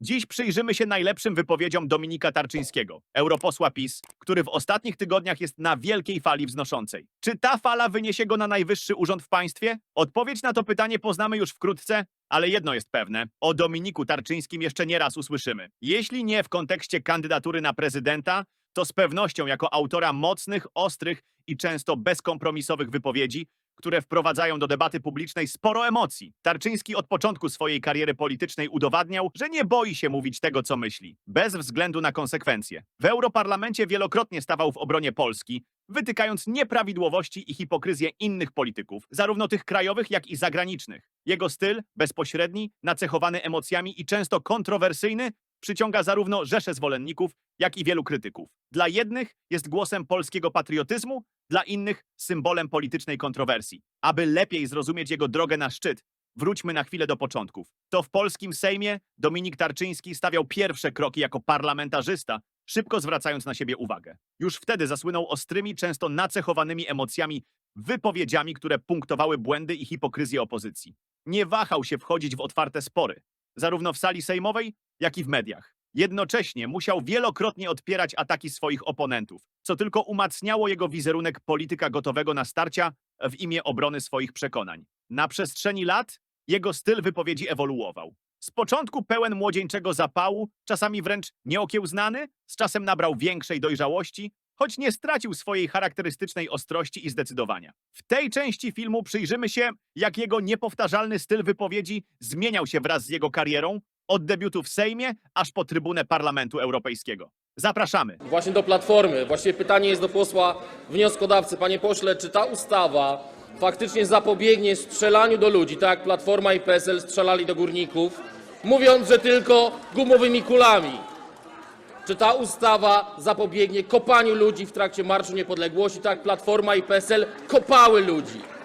Dziś przyjrzymy się najlepszym wypowiedziom Dominika Tarczyńskiego, europosła PiS, który w ostatnich tygodniach jest na wielkiej fali wznoszącej. Czy ta fala wyniesie go na najwyższy urząd w państwie? Odpowiedź na to pytanie poznamy już wkrótce, ale jedno jest pewne: o Dominiku Tarczyńskim jeszcze nie raz usłyszymy. Jeśli nie w kontekście kandydatury na prezydenta, to z pewnością jako autora mocnych, ostrych i często bezkompromisowych wypowiedzi, które wprowadzają do debaty publicznej sporo emocji. Tarczyński od początku swojej kariery politycznej udowadniał, że nie boi się mówić tego, co myśli, bez względu na konsekwencje. W Europarlamencie wielokrotnie stawał w obronie Polski, wytykając nieprawidłowości i hipokryzję innych polityków, zarówno tych krajowych, jak i zagranicznych. Jego styl, bezpośredni, nacechowany emocjami i często kontrowersyjny, przyciąga zarówno rzesze zwolenników, jak i wielu krytyków. Dla jednych jest głosem polskiego patriotyzmu, dla innych symbolem politycznej kontrowersji. Aby lepiej zrozumieć jego drogę na szczyt, wróćmy na chwilę do początków. To w polskim Sejmie Dominik Tarczyński stawiał pierwsze kroki jako parlamentarzysta, szybko zwracając na siebie uwagę. Już wtedy zasłynął ostrymi, często nacechowanymi emocjami, wypowiedziami, które punktowały błędy i hipokryzję opozycji. Nie wahał się wchodzić w otwarte spory, zarówno w sali sejmowej, jak i w mediach. Jednocześnie musiał wielokrotnie odpierać ataki swoich oponentów, co tylko umacniało jego wizerunek polityka gotowego na starcia w imię obrony swoich przekonań. Na przestrzeni lat jego styl wypowiedzi ewoluował. Z początku pełen młodzieńczego zapału, czasami wręcz nieokiełznany, z czasem nabrał większej dojrzałości, choć nie stracił swojej charakterystycznej ostrości i zdecydowania. W tej części filmu przyjrzymy się, jak jego niepowtarzalny styl wypowiedzi zmieniał się wraz z jego karierą, od debiutu w Sejmie aż po trybunę Parlamentu Europejskiego. Zapraszamy. Właśnie do Platformy. Właściwie pytanie jest do posła wnioskodawcy. Panie pośle, czy ta ustawa faktycznie zapobiegnie strzelaniu do ludzi, tak jak Platforma i PSL strzelali do górników, mówiąc, że tylko gumowymi kulami? Czy ta ustawa zapobiegnie kopaniu ludzi w trakcie Marszu Niepodległości, tak jak Platforma i PSL kopały ludzi?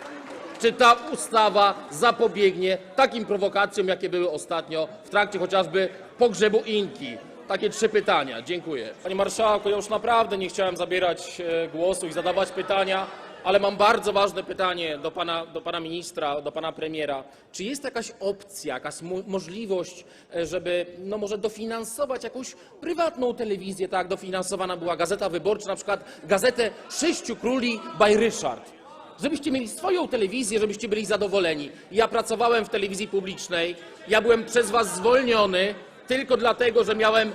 Czy ta ustawa zapobiegnie takim prowokacjom, jakie były ostatnio w trakcie chociażby pogrzebu Inki? Takie trzy pytania. Dziękuję. Panie marszałku, ja już naprawdę nie chciałem zabierać e, głosu i zadawać pytania, ale mam bardzo ważne pytanie do pana, do pana ministra, do pana premiera. Czy jest jakaś opcja, jakaś mo- możliwość, e, żeby no może dofinansować jakąś prywatną telewizję, tak jak dofinansowana była Gazeta Wyborcza, na przykład Gazetę Sześciu Króli by Ryszard? Żebyście mieli swoją telewizję, żebyście byli zadowoleni. Ja pracowałem w telewizji publicznej, ja byłem przez was zwolniony tylko dlatego, że miałem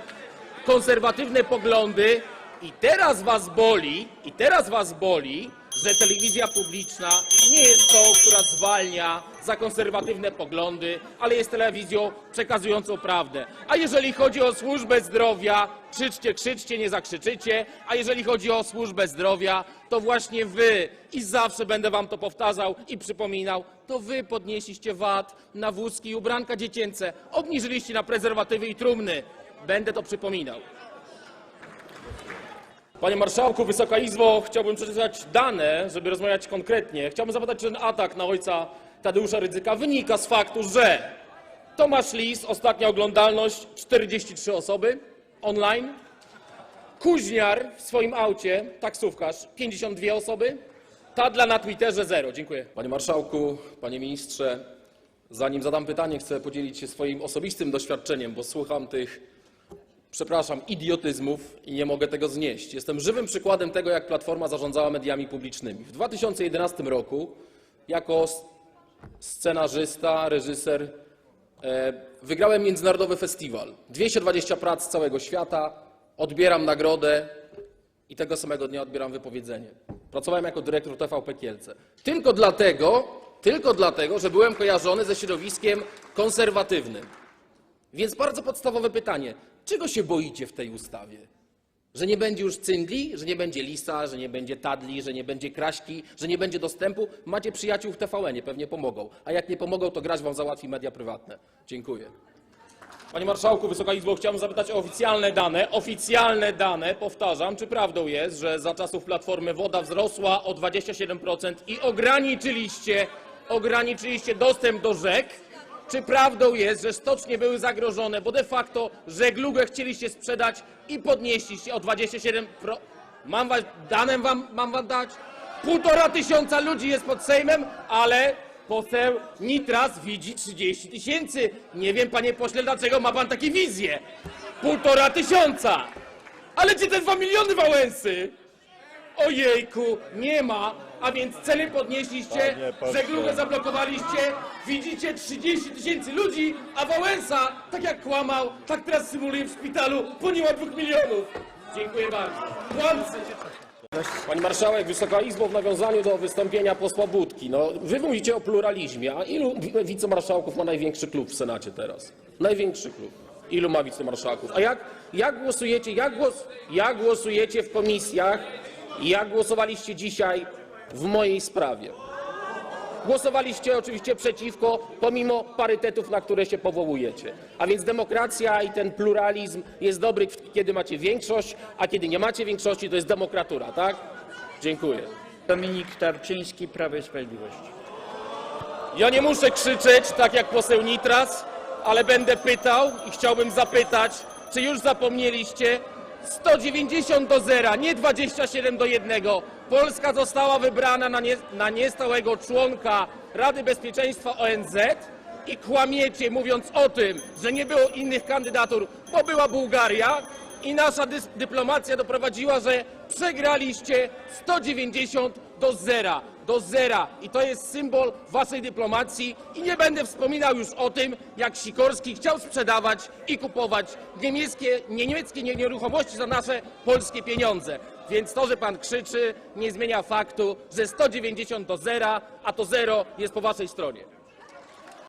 konserwatywne poglądy i teraz was boli, i teraz was boli, że telewizja publiczna nie jest tą, która zwalnia za konserwatywne poglądy, ale jest telewizją przekazującą prawdę. A jeżeli chodzi o służbę zdrowia, krzyczcie, krzyczcie, nie zakrzyczycie, a jeżeli chodzi o służbę zdrowia, to właśnie wy, i zawsze będę wam to powtarzał i przypominał, to wy podnieśliście VAT na wózki i ubranka dziecięce, obniżyliście na prezerwatywy i trumny. Będę to przypominał. Panie Marszałku, Wysoka Izbo, chciałbym przeczytać dane, żeby rozmawiać konkretnie. Chciałbym zapytać, czy ten atak na ojca Tadeusza Rydzyka wynika z faktu, że Tomasz Lis, ostatnia oglądalność 43 osoby online, Kuźniar w swoim aucie, taksówkarz 52 osoby, Tadla na Twitterze 0. Dziękuję. Panie Marszałku, Panie Ministrze, zanim zadam pytanie, chcę podzielić się swoim osobistym doświadczeniem, bo słucham tych przepraszam, idiotyzmów i nie mogę tego znieść. Jestem żywym przykładem tego, jak Platforma zarządzała mediami publicznymi. W 2011 roku jako scenarzysta, reżyser e, wygrałem międzynarodowy festiwal. 220 prac z całego świata, odbieram nagrodę i tego samego dnia odbieram wypowiedzenie. Pracowałem jako dyrektor TVP Kielce. Tylko dlatego, tylko dlatego, że byłem kojarzony ze środowiskiem konserwatywnym. Więc bardzo podstawowe pytanie: czego się boicie w tej ustawie? Że nie będzie już cyndli, że nie będzie lisa, że nie będzie tadli, że nie będzie kraśki, że nie będzie dostępu? Macie przyjaciół w TVN-ie, pewnie pomogą. A jak nie pomogą, to grać wam załatwi media prywatne. Dziękuję. Panie Marszałku, Wysoka Izbo, chciałbym zapytać o oficjalne dane. Oficjalne dane, powtarzam, czy prawdą jest, że za czasów Platformy woda wzrosła o 27% i ograniczyliście, ograniczyliście dostęp do rzek? Czy prawdą jest, że stocznie były zagrożone, bo de facto żeglugę chcieliście sprzedać i podnieśliście o 27%? Mam was, dane wam, mam wam dać? Półtora tysiąca ludzi jest pod Sejmem, ale poseł Nitras widzi 30 tysięcy. Nie wiem, panie pośle, dlaczego ma pan takie wizje. Półtora tysiąca. Ale gdzie te dwa miliony Wałęsy? Ojejku, nie ma, a więc ceny podnieśliście, żeglugę zablokowaliście, widzicie 30 tysięcy ludzi, a Wałęsa, tak jak kłamał, tak teraz symuluje w szpitalu, poniła dwóch milionów. Dziękuję bardzo. Kłamcy! Pani Marszałek, Wysoka Izbo, w nawiązaniu do wystąpienia posła Budki, no wy mówicie o pluralizmie, a ilu wi- wicemarszałków ma największy klub w Senacie teraz? Największy klub. Ilu ma wicemarszałków? A jak, jak głosujecie, jak, głos, jak głosujecie w komisjach i jak głosowaliście dzisiaj w mojej sprawie? Głosowaliście oczywiście przeciwko, pomimo parytetów, na które się powołujecie. A więc demokracja i ten pluralizm jest dobry, kiedy macie większość, a kiedy nie macie większości, to jest demokratura, tak? Dziękuję. Dominik Tarczyński, Prawo i Sprawiedliwość. Ja nie muszę krzyczeć, tak jak poseł Nitras, ale będę pytał i chciałbym zapytać, czy już zapomnieliście 190 do 0, nie 27 do 1. Polska została wybrana na, nie, na niestałego członka Rady Bezpieczeństwa ONZ i kłamiecie mówiąc o tym, że nie było innych kandydatur, bo była Bułgaria i nasza dyplomacja doprowadziła, że przegraliście 190 do zera, do zera. I to jest symbol waszej dyplomacji. I nie będę wspominał już o tym, jak Sikorski chciał sprzedawać i kupować niemieckie, nie, niemieckie nie- nieruchomości za nasze polskie pieniądze. Więc to, że pan krzyczy, nie zmienia faktu, że 190 do zera, a to zero jest po waszej stronie.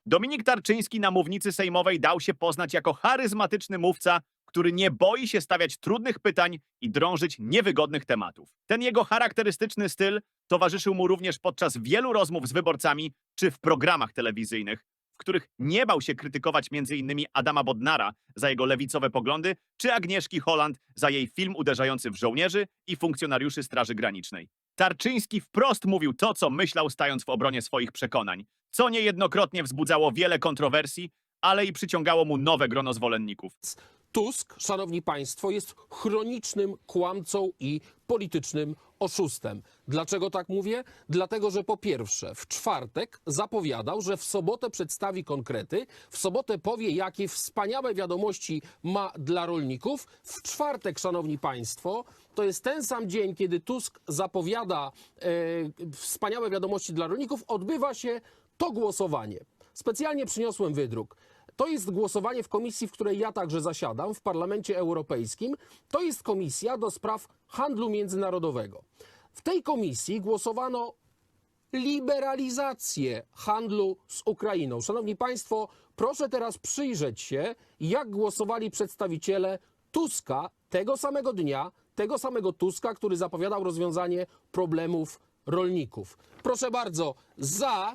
Dominik Tarczyński na mównicy sejmowej dał się poznać jako charyzmatyczny mówca, który nie boi się stawiać trudnych pytań i drążyć niewygodnych tematów. Ten jego charakterystyczny styl towarzyszył mu również podczas wielu rozmów z wyborcami czy w programach telewizyjnych, w których nie bał się krytykować m.in. Adama Bodnara za jego lewicowe poglądy, czy Agnieszki Holland za jej film uderzający w żołnierzy i funkcjonariuszy Straży Granicznej. Tarczyński wprost mówił to, co myślał, stając w obronie swoich przekonań, co niejednokrotnie wzbudzało wiele kontrowersji, ale i przyciągało mu nowe grono zwolenników. Tusk, szanowni państwo, jest chronicznym kłamcą i politycznym oszustem. Dlaczego tak mówię? Dlatego, że po pierwsze, w czwartek zapowiadał, że w sobotę przedstawi konkrety, w sobotę powie, jakie wspaniałe wiadomości ma dla rolników. W czwartek, szanowni państwo, to jest ten sam dzień, kiedy Tusk zapowiada e, wspaniałe wiadomości dla rolników, odbywa się to głosowanie. Specjalnie przyniosłem wydruk. To jest głosowanie w komisji, w której ja także zasiadam, w Parlamencie Europejskim. To jest komisja do spraw handlu międzynarodowego. W tej komisji głosowano liberalizację handlu z Ukrainą. Szanowni Państwo, proszę teraz przyjrzeć się, jak głosowali przedstawiciele Tuska tego samego dnia, tego samego Tuska, który zapowiadał rozwiązanie problemów rolników. Proszę bardzo, za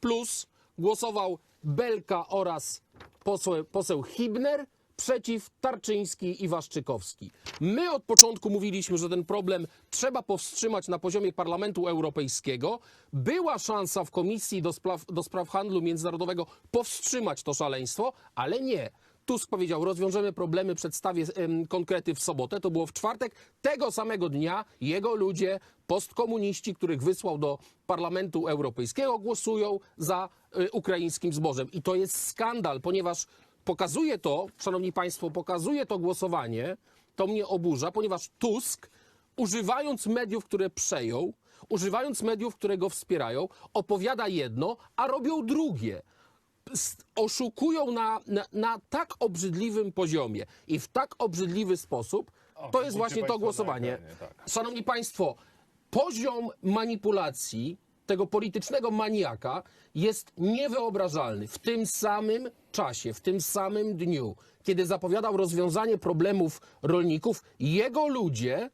plus głosował Belka oraz poseł, poseł Hibner, przeciw Tarczyński i Waszczykowski. My od początku mówiliśmy, że ten problem trzeba powstrzymać na poziomie Parlamentu Europejskiego. Była szansa w Komisji do spraw, do spraw Handlu Międzynarodowego powstrzymać to szaleństwo, ale nie. Tusk powiedział, rozwiążemy problemy, przedstawię konkrety w sobotę. To było w czwartek. Tego samego dnia jego ludzie, postkomuniści, których wysłał do Parlamentu Europejskiego, głosują za ukraińskim zbożem. I to jest skandal, ponieważ pokazuje to, szanowni państwo, pokazuje to głosowanie, to mnie oburza, ponieważ Tusk, używając mediów, które przejął, używając mediów, które go wspierają, opowiada jedno, a robią drugie oszukują na, na, na tak obrzydliwym poziomie i w tak obrzydliwy sposób, to jest właśnie to głosowanie. Szanowni Państwo, poziom manipulacji tego politycznego maniaka jest niewyobrażalny. W tym samym czasie, w tym samym dniu, kiedy zapowiadał rozwiązanie problemów rolników, jego ludzie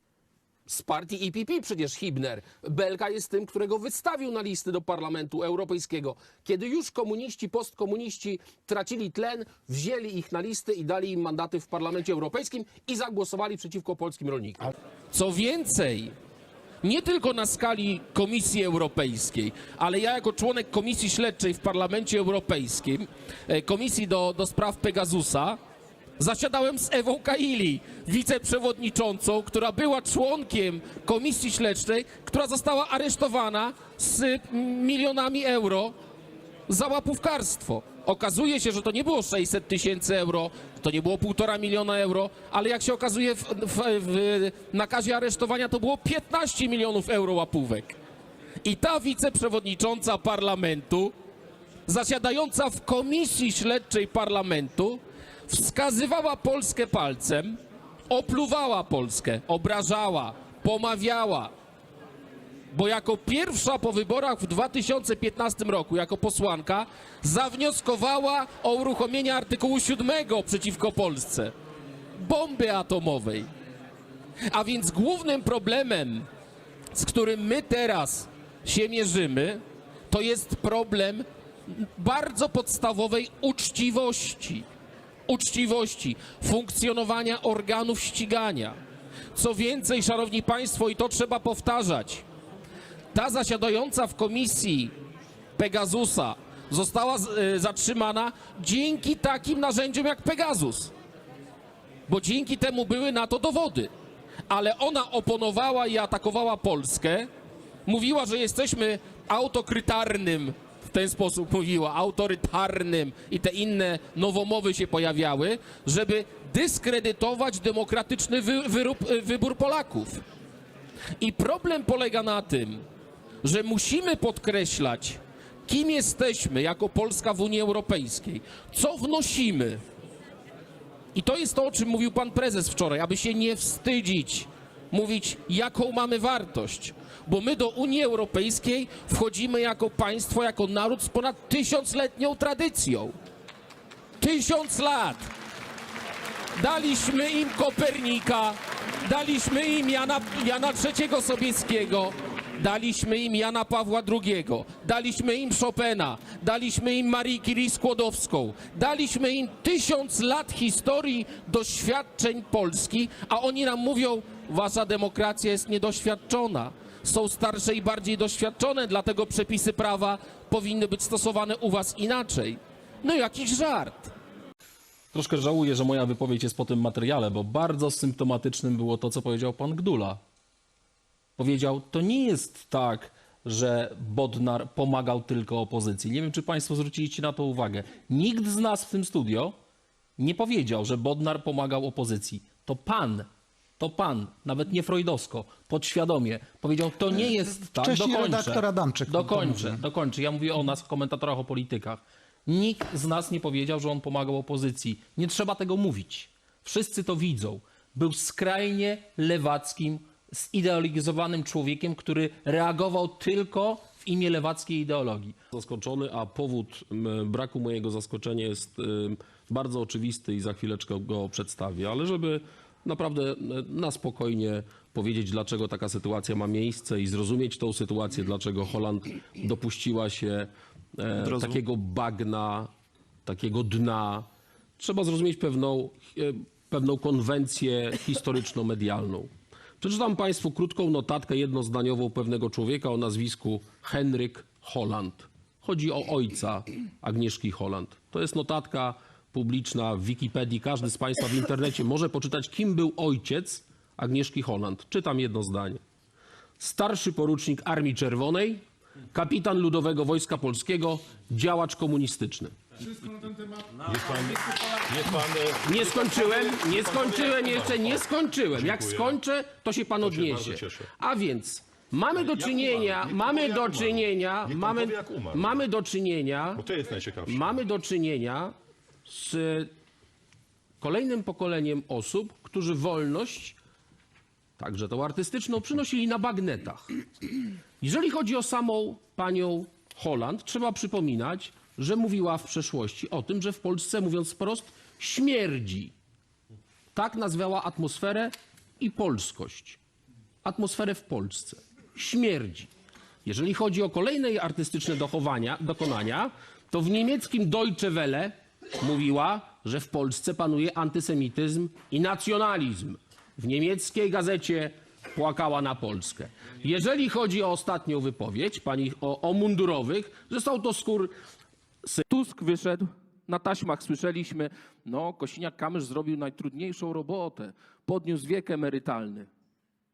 z partii IPP przecież Hibner. Belka jest tym, którego wystawił na listy do Parlamentu Europejskiego. Kiedy już komuniści, postkomuniści tracili tlen, wzięli ich na listy i dali im mandaty w Parlamencie Europejskim i zagłosowali przeciwko polskim rolnikom. Co więcej, nie tylko na skali Komisji Europejskiej, ale ja jako członek Komisji Śledczej w Parlamencie Europejskim, e, Komisji do, do spraw Pegasusa, Zasiadałem z Ewą Kaili, wiceprzewodniczącą, która była członkiem komisji śledczej, która została aresztowana z milionami euro za łapówkarstwo. Okazuje się, że to nie było 600 tysięcy euro, to nie było półtora miliona euro, ale jak się okazuje w, w, w nakazie aresztowania to było 15 milionów euro łapówek. I ta wiceprzewodnicząca parlamentu, zasiadająca w komisji śledczej parlamentu, wskazywała Polskę palcem, opluwała Polskę, obrażała, pomawiała, bo jako pierwsza po wyborach w 2015 roku, jako posłanka, zawnioskowała o uruchomienie artykułu 7 przeciwko Polsce bomby atomowej. A więc głównym problemem, z którym my teraz się mierzymy, to jest problem bardzo podstawowej uczciwości. Uczciwości, funkcjonowania organów ścigania. Co więcej, szanowni państwo, i to trzeba powtarzać, ta zasiadająca w komisji Pegasusa została y, zatrzymana dzięki takim narzędziom jak Pegasus. Bo dzięki temu były na to dowody. Ale ona oponowała i atakowała Polskę. Mówiła, że jesteśmy autokrytarnym, w ten sposób mówiła, autorytarnym i te inne nowomowy się pojawiały, żeby dyskredytować demokratyczny wy, wyrób, wybór Polaków. I problem polega na tym, że musimy podkreślać, kim jesteśmy jako Polska w Unii Europejskiej, co wnosimy. I to jest to, o czym mówił pan prezes wczoraj, aby się nie wstydzić, mówić, jaką mamy wartość. Bo my do Unii Europejskiej wchodzimy jako państwo, jako naród z ponad tysiącletnią tradycją. Tysiąc lat. Daliśmy im Kopernika, daliśmy im Jana, Jana III Sobieskiego, daliśmy im Jana Pawła II, daliśmy im Chopina, daliśmy im Marii Curie Skłodowską, daliśmy im tysiąc lat historii doświadczeń Polski, a oni nam mówią, wasza demokracja jest niedoświadczona. Są starsze i bardziej doświadczone, dlatego przepisy prawa powinny być stosowane u was inaczej. No jakiś żart. Troszkę żałuję, że moja wypowiedź jest po tym materiale, bo bardzo symptomatycznym było to, co powiedział pan Gdula. Powiedział, to nie jest tak, że Bodnar pomagał tylko opozycji. Nie wiem, czy państwo zwróciliście na to uwagę. Nikt z nas w tym studio nie powiedział, że Bodnar pomagał opozycji. To pan, to pan, nawet nie freudowsko, podświadomie powiedział, to nie jest tak. Wcześniej Dokończę. redaktor Adamczyk Dokończę, dokończę. Ja mówię o nas, komentatorach o politykach. Nikt z nas nie powiedział, że on pomagał opozycji. Nie trzeba tego mówić. Wszyscy to widzą. Był skrajnie lewackim, zideologizowanym człowiekiem, który reagował tylko w imię lewackiej ideologii. zaskoczony, a powód braku mojego zaskoczenia jest ym, bardzo oczywisty i za chwileczkę go przedstawię, ale żeby naprawdę m, na spokojnie powiedzieć, dlaczego taka sytuacja ma miejsce i zrozumieć tą sytuację, dlaczego Holand dopuściła się e, takiego bagna, takiego dna, trzeba zrozumieć pewną, e, pewną konwencję historyczno-medialną. Przeczytam Państwu krótką notatkę jednozdaniową pewnego człowieka o nazwisku Henryk Holland. Chodzi o ojca Agnieszki Holland. To jest notatka publiczna w Wikipedii. Każdy z Państwa w internecie może poczytać, kim był ojciec Agnieszki Holland. Czytam jedno zdanie. Starszy porucznik Armii Czerwonej, kapitan Ludowego Wojska Polskiego, działacz komunistyczny. Nie skończyłem, nie skończyłem jeszcze, nie skończyłem. Jak skończę, to się pan odniesie. A więc mamy do czynienia, mamy do czynienia, mamy, powie, jak umarł. mamy do czynienia, Bo to jest najciekawsze. mamy do czynienia z kolejnym pokoleniem osób, którzy wolność, także tą artystyczną, przynosili na bagnetach. Jeżeli chodzi o samą panią Holland, trzeba przypominać, że mówiła w przeszłości o tym, że w Polsce, mówiąc wprost, śmierdzi. Tak nazwała atmosferę i polskość. Atmosferę w Polsce. Śmierdzi. Jeżeli chodzi o kolejne artystyczne dochowania, dokonania, to w niemieckim Deutsche Welle mówiła, że w Polsce panuje antysemityzm i nacjonalizm. W niemieckiej gazecie płakała na Polskę. Jeżeli chodzi o ostatnią wypowiedź pani o, o mundurowych, że są to skór Tusk wyszedł na taśmach słyszeliśmy, no Kosiniak-Kamysz zrobił najtrudniejszą robotę, podniósł wiek emerytalny.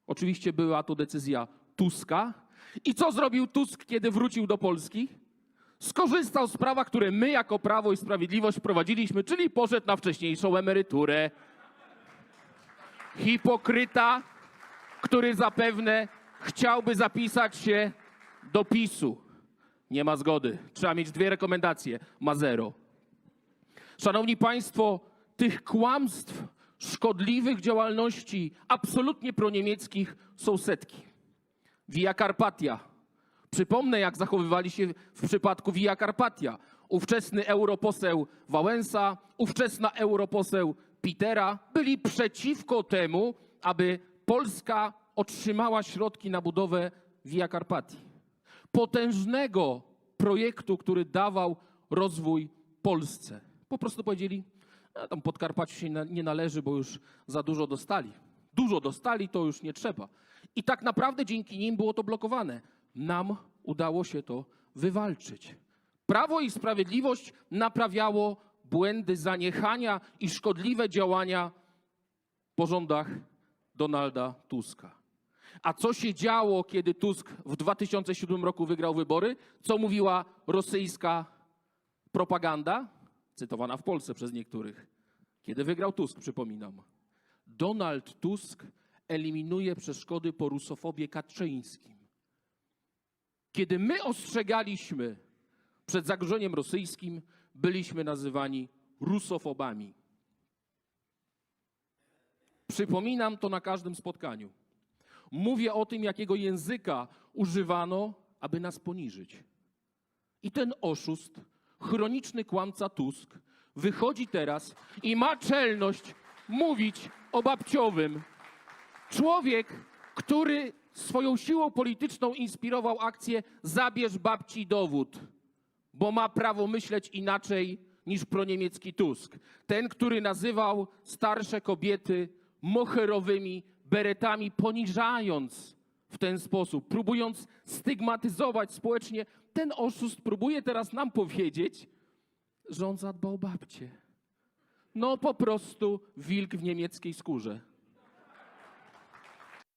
Oczywiście była to decyzja Tuska. I co zrobił Tusk, kiedy wrócił do Polski? Skorzystał z prawa, które my jako Prawo i Sprawiedliwość wprowadziliśmy, czyli poszedł na wcześniejszą emeryturę. Hipokryta, który zapewne chciałby zapisać się do PiSu. Nie ma zgody. Trzeba mieć dwie rekomendacje. Ma zero. Szanowni Państwo, tych kłamstw, szkodliwych działalności absolutnie proniemieckich są setki. Via Carpatia. Przypomnę, jak zachowywali się w przypadku Via Carpatia. Ówczesny europoseł Wałęsa, ówczesna europoseł Pitera byli przeciwko temu, aby Polska otrzymała środki na budowę Via Carpatii. Potężnego projektu, który dawał rozwój Polsce. Po prostu powiedzieli, a tam Podkarpaciu się nie należy, bo już za dużo dostali. Dużo dostali, to już nie trzeba. I tak naprawdę dzięki nim było to blokowane. Nam udało się to wywalczyć. Prawo i Sprawiedliwość naprawiało błędy zaniechania i szkodliwe działania po rządach Donalda Tuska. A co się działo, kiedy Tusk w 2007 roku wygrał wybory? Co mówiła rosyjska propaganda? Cytowana w Polsce przez niektórych. Kiedy wygrał Tusk, przypominam. Donald Tusk eliminuje przeszkody po rusofobie kaczyńskim. Kiedy my ostrzegaliśmy przed zagrożeniem rosyjskim, byliśmy nazywani rusofobami. Przypominam to na każdym spotkaniu. Mówię o tym, jakiego języka używano, aby nas poniżyć. I ten oszust, chroniczny kłamca Tusk, wychodzi teraz i ma czelność mówić o babciowym. Człowiek, który swoją siłą polityczną inspirował akcję Zabierz babci dowód, bo ma prawo myśleć inaczej niż proniemiecki Tusk. Ten, który nazywał starsze kobiety moherowymi beretami, poniżając w ten sposób, próbując stygmatyzować społecznie, ten oszust próbuje teraz nam powiedzieć, że on zadbał o babcie. No po prostu wilk w niemieckiej skórze.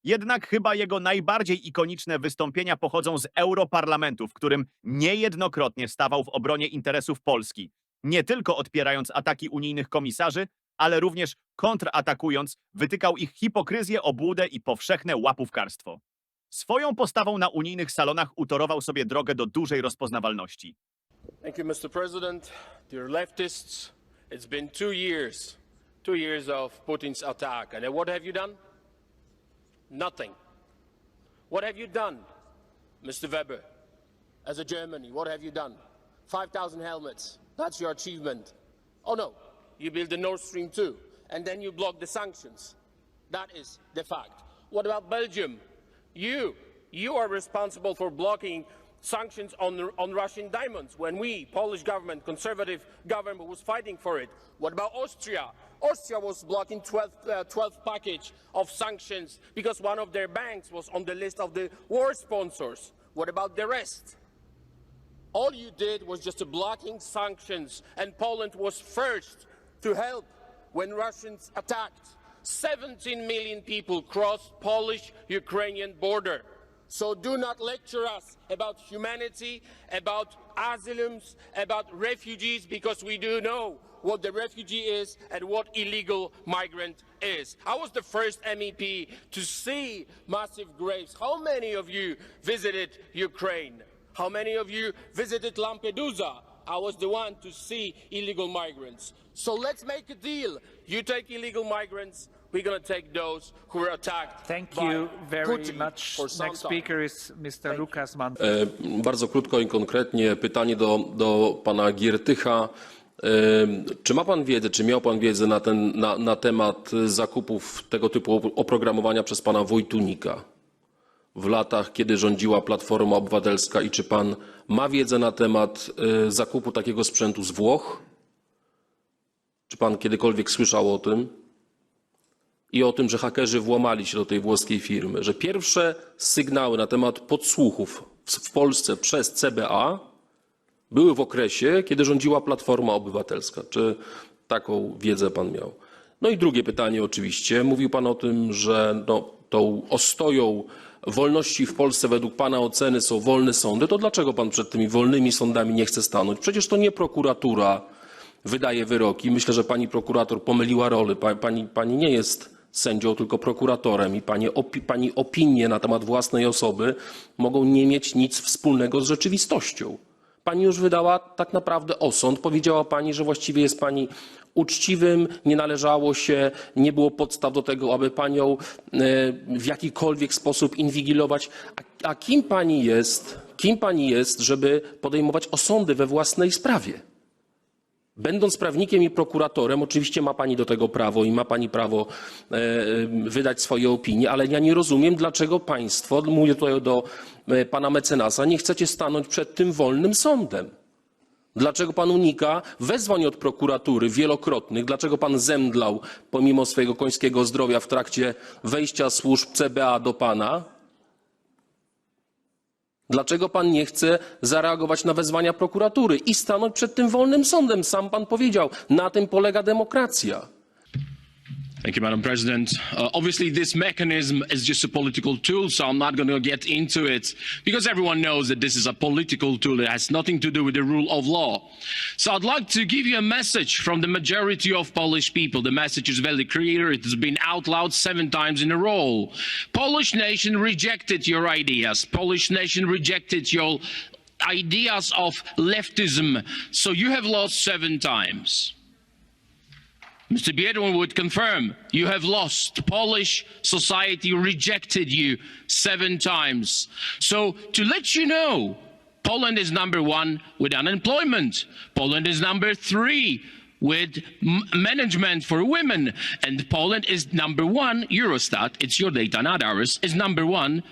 Jednak chyba jego najbardziej ikoniczne wystąpienia pochodzą z Europarlamentu, w którym niejednokrotnie stawał w obronie interesów Polski, nie tylko odpierając ataki unijnych komisarzy, ale również kontratakując, wytykał ich hipokryzję, obłudę i powszechne łapówkarstwo. Swoją postawą na unijnych salonach utorował sobie drogę do dużej rozpoznawalności. Thank you, Mr. President. Dear leftists, it's been two years, two years of Putin's attack. And what have you done? Nothing. What have you done, Mr. Weber? As a Germany, what have you done? 5,000 helmets. That's your achievement. Oh no, you build the Nord Stream 2, and then you block the sanctions. That is the fact. What about Belgium? You, you are responsible for blocking sanctions on, on Russian diamonds when we, Polish government, conservative government, was fighting for it. What about Austria? Austria was blocking 12th, uh, 12th package of sanctions because one of their banks was on the list of the war sponsors. What about the rest? All you did was just blocking sanctions, and Poland was first to help when Russians attacked. 17 million people crossed Polish-Ukrainian border. So do not lecture us about humanity, about asylums, about refugees, because we do know what the refugee is and what illegal migrant is. I was the first MEP to see massive graves. How many of you visited Ukraine? How many of you visited Lampedusa? I was the one to see illegal migrants. So let's make a deal. You take illegal migrants, we're going to take those who were attacked. Thank by you very Putin much. Next speaker is Mr. Lucas Mann. E, Bardzo krótko i konkretnie pytanie do, do pana Giertycha. E, Czy ma pan wiedzę, czy miał pan wiedzę na, ten, na, na temat zakupów tego typu oprogramowania przez pana Wojtunika w latach, kiedy rządziła Platforma Obywatelska i czy pan ma wiedzę na temat e, zakupu takiego sprzętu z Włoch? Czy pan kiedykolwiek słyszał o tym? i o tym, że hakerzy włamali się do tej włoskiej firmy, że pierwsze sygnały na temat podsłuchów w Polsce przez CBA były w okresie, kiedy rządziła Platforma Obywatelska. Czy taką wiedzę pan miał? No i drugie pytanie oczywiście. Mówił pan o tym, że no, tą ostoją wolności w Polsce według pana oceny są wolne sądy. To dlaczego pan przed tymi wolnymi sądami nie chce stanąć? Przecież to nie prokuratura wydaje wyroki. Myślę, że pani prokurator pomyliła role. Pa- Pani, pani nie jest sędzią, tylko prokuratorem i pani, opi, pani opinie na temat własnej osoby mogą nie mieć nic wspólnego z rzeczywistością. Pani już wydała tak naprawdę osąd. Powiedziała pani, że właściwie jest pani uczciwym, nie należało się, nie było podstaw do tego, aby panią e, w jakikolwiek sposób inwigilować. A, a kim pani jest, kim pani jest, żeby podejmować osądy we własnej sprawie? Będąc prawnikiem i prokuratorem, oczywiście ma pani do tego prawo i ma pani prawo e, e, wydać swoje opinie, ale ja nie rozumiem, dlaczego państwo, mówię tutaj do e, pana mecenasa, nie chcecie stanąć przed tym wolnym sądem. Dlaczego pan unika wezwań od prokuratury wielokrotnych? Dlaczego pan zemdlał pomimo swojego końskiego zdrowia w trakcie wejścia służb CBA do pana? Dlaczego pan nie chce zareagować na wezwania prokuratury i stanąć przed tym wolnym sądem? Sam pan powiedział, na tym polega demokracja. Thank you, Madam President. Uh, obviously, this mechanism is just a political tool, so I'm not going to get into it because everyone knows that this is a political tool. It has nothing to do with the rule of law. So I'd like to give you a message from the majority of Polish people. The message is very clear. It has been out loud seven times in a row. Polish nation rejected your ideas. Polish nation rejected your ideas of leftism. So you have lost seven times. Mr. Biedron would confirm you have lost. Polish society rejected you seven times. So to let you know, Poland is number one with unemployment. Poland is number three with management for women. And Poland is number one, Eurostat, it's your data, not ours, is number one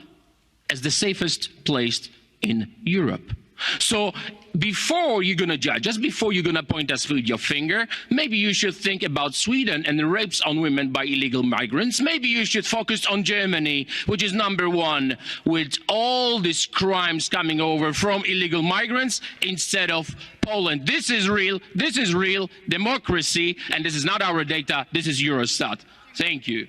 as the safest place in Europe. So before you're going to judge, just before you're going to point us with your finger, maybe you should think about Sweden and the rapes on women by illegal migrants. Maybe you should focus on Germany, which is number one with all these crimes coming over from illegal migrants instead of Poland. This is real. This is real democracy. And this is not our data. This is Eurostat. Thank you.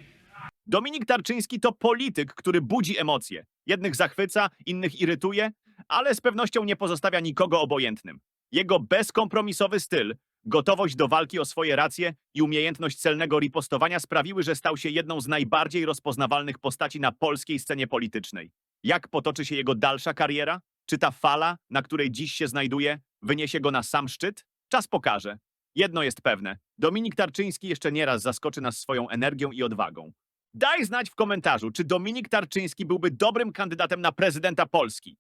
Dominik Tarczyński to polityk, który budzi emocje. Jednych zachwyca, innych irytuje, ale z pewnością nie pozostawia nikogo obojętnym. Jego bezkompromisowy styl, gotowość do walki o swoje racje i umiejętność celnego ripostowania sprawiły, że stał się jedną z najbardziej rozpoznawalnych postaci na polskiej scenie politycznej. Jak potoczy się jego dalsza kariera? Czy ta fala, na której dziś się znajduje, wyniesie go na sam szczyt? Czas pokaże. Jedno jest pewne. Dominik Tarczyński jeszcze nieraz zaskoczy nas swoją energią i odwagą. Daj znać w komentarzu, czy Dominik Tarczyński byłby dobrym kandydatem na prezydenta Polski.